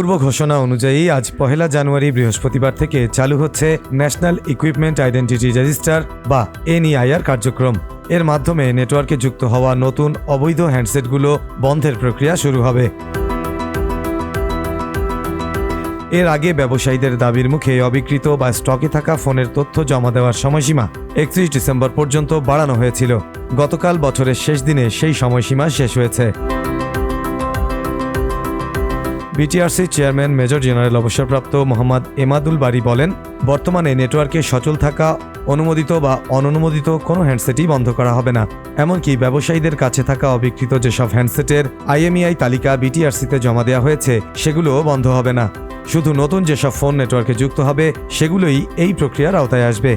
পূর্ব ঘোষণা অনুযায়ী আজ পহেলা জানুয়ারি বৃহস্পতিবার থেকে চালু হচ্ছে ন্যাশনাল ইকুইপমেন্ট আইডেন্টিটি রেজিস্টার বা এনইআইআর কার্যক্রম। এর মাধ্যমে নেটওয়ার্কে যুক্ত হওয়া নতুন অবৈধ হ্যান্ডসেটগুলো বন্ধের প্রক্রিয়া শুরু হবে। এর আগে ব্যবসায়ীদের দাবির মুখে অবিকৃত বা স্টকে থাকা ফোনের তথ্য জমা দেওয়ার সময়সীমা একত্রিশ ডিসেম্বর পর্যন্ত বাড়ানো হয়েছিল। গতকাল বছরের শেষ দিনে সেই সময়সীমা শেষ হয়েছে। বিটিআরসি চেয়ারম্যান মেজর জেনারেল অবসরপ্রাপ্ত মোহাম্মদ এমাদুল বারি বলেন, বর্তমানে নেটওয়ার্কে সচল থাকা, অনুমোদিত বা অননুমোদিত কোনো হ্যান্ডসেটই বন্ধ করা হবে না। এমনকি ব্যবসায়ীদের কাছে থাকা অবিকৃত যেসব হ্যান্ডসেটের আইএমইআই তালিকা বিটিআরসিতে জমা দেওয়া হয়েছে, সেগুলোও বন্ধ হবে না। শুধু নতুন যেসব ফোন নেটওয়ার্কে যুক্ত হবে, সেগুলোই এই প্রক্রিয়ার আওতায় আসবে।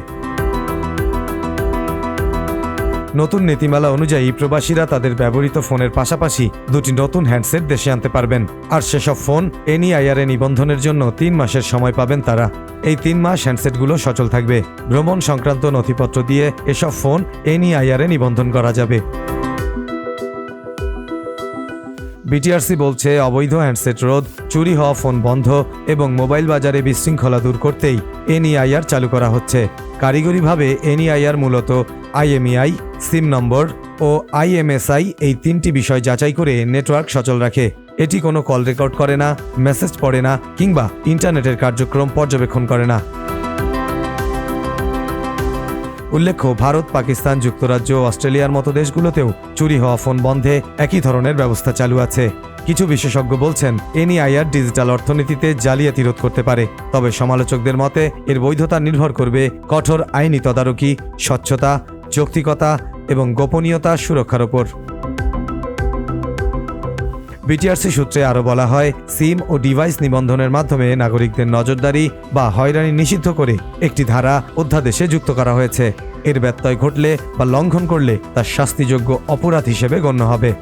নতুন নীতিমালা অনুযায়ী প্রবাসীরা তাদের ব্যবহৃত ফোনের পাশাপাশি দুটি নতুন হ্যান্ডসেট দেশে আনতে পারবেন। আর সেসব ফোন এনইআইআরএ নিবন্ধনের জন্য তিন মাসের সময় পাবেন তারা। এই তিন মাস হ্যান্ডসেটগুলো সচল থাকবে। ভ্রমণ সংক্রান্ত নথিপত্র দিয়ে এসব ফোন এনইআইআরএ নিবন্ধন করা যাবে। বিটিআরসি বলছে, অবৈধ হ্যান্ডসেট রোধ, চুরি হওয়া ফোন বন্ধ এবং মোবাইল বাজারে বিশৃঙ্খলা দূর করতেই এনইআইআর চালু করা হচ্ছে। কারিগরিভাবে এনইআইআর মূলত আইএমইআই সিম নম্বর ও আইএমএসআই এই তিনটি বিষয় যাচাই করে নেটওয়ার্ক সচল রাখে। এটি কোনো কল রেকর্ড করে না, মেসেজ পড়ে না, কিংবা ইন্টারনেটের কার্যক্রম পর্যবেক্ষণ করে না। উল্লেখ্য, ভারত, পাকিস্তান যুক্তরাজ্য অস্ট্রেলিয়ার মতো দেশগুলোতেও চুরি হওয়া ফোন বন্ধে একই ধরনের ব্যবস্থা চালু আছে। কিছু বিশেষজ্ঞ বলছেন, এনইআইআর ডিজিটাল অর্থনীতিতে জালিয়াতি রোধ করতে পারে, তবে সমালোচকদের মতে এর বৈধতা নির্ভর করবে কঠোর আইনি তদারকি, স্বচ্ছতা, যৌক্তিকতা এবং গোপনীয়তা সুরক্ষার ওপর। বিটিআরসি সূত্রে আরও বলা হয়, সিম ও ডিভাইস নিবন্ধনের মাধ্যমে নাগরিকদের নজরদারি বা হয়রানি নিষিদ্ধ করে একটি ধারা অধ্যাদেশে যুক্ত করা হয়েছে। এর ব্যত্যয় ঘটলে বা লঙ্ঘন করলে তা শাস্তিযোগ্য অপরাধ হিসেবে গণ্য হবে।